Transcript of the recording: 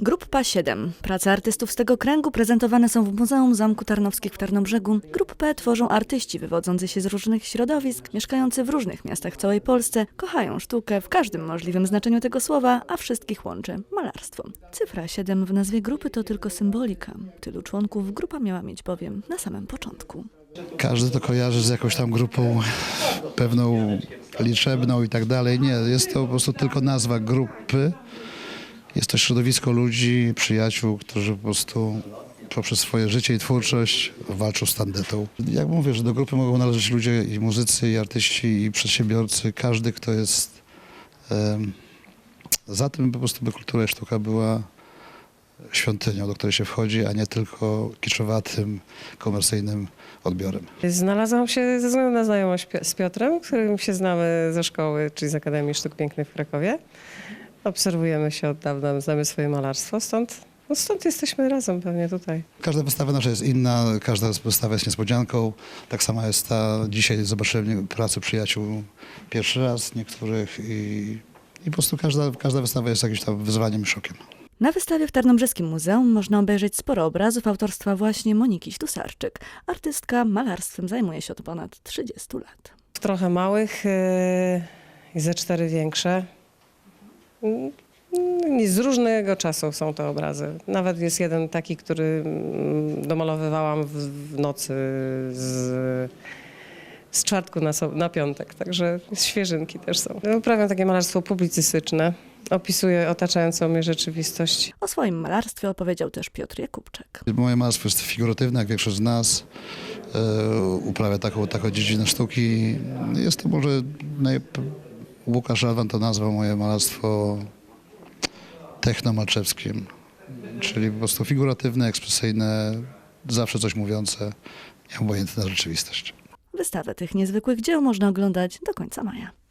Grupa 7. Prace artystów z tego kręgu prezentowane są w Muzeum Zamku Tarnowskich w Tarnobrzegu. Grupę tworzą artyści wywodzący się z różnych środowisk, mieszkający w różnych miastach w całej Polsce, kochają sztukę w każdym możliwym znaczeniu tego słowa, a wszystkich łączy malarstwo. Cyfra 7 w nazwie grupy to tylko symbolika. Tylu członków grupa miała mieć bowiem na samym początku. Każdy to kojarzy z jakąś tam grupą pewną liczebną i tak dalej. Nie, jest to po prostu tylko nazwa grupy. Jest to środowisko ludzi, przyjaciół, którzy po prostu poprzez swoje życie i twórczość walczą z tandetą. Jak mówię, że do grupy mogą należeć ludzie i muzycy, i artyści, i przedsiębiorcy. Każdy, kto jest em, za tym po prostu, by kultura i sztuka była świątynią, do której się wchodzi, a nie tylko kiczowatym, komercyjnym odbiorem. Znalazłam się ze względu na znajomość z Piotrem, którym się znamy ze szkoły, czyli z Akademii Sztuk Pięknych w Krakowie. Obserwujemy się od dawna, znamy swoje malarstwo, stąd, no stąd jesteśmy razem pewnie tutaj. Każda wystawa nasza jest inna, każda wystawa jest niespodzianką. Tak sama jest ta, dzisiaj zobaczyłem pracę przyjaciół pierwszy raz niektórych i, i po prostu każda, każda wystawa jest jakimś tam wyzwaniem i szokiem. Na wystawie w Tarnobrzeskim Muzeum można obejrzeć sporo obrazów autorstwa właśnie Moniki Śtusarczyk. Artystka malarstwem zajmuje się od ponad 30 lat. Trochę małych yy, i ze cztery większe. Mm, Z różnego czasu są to obrazy. Nawet jest jeden taki, który mm, domalowywałam w, nocy z, z czwartku na, so, na piątek, także świeżynki też są. Uprawiam takie malarstwo publicystyczne. Opisuję otaczającą mnie rzeczywistość. O swoim malarstwie opowiedział też Piotr Jakubczak. Moje malarstwo jest figuratywne, jak większość z nas. E, uprawia taką, taką dziedzinę sztuki. Jest to może... Naj... Łukasz Alwan to nazwał moje malarstwo technomalczewskim. Czyli po prostu figuratywne, ekspresyjne, zawsze coś mówiące, nieobojętne na rzeczywistość. Wystawę tych niezwykłych dzieł można oglądać do końca maja.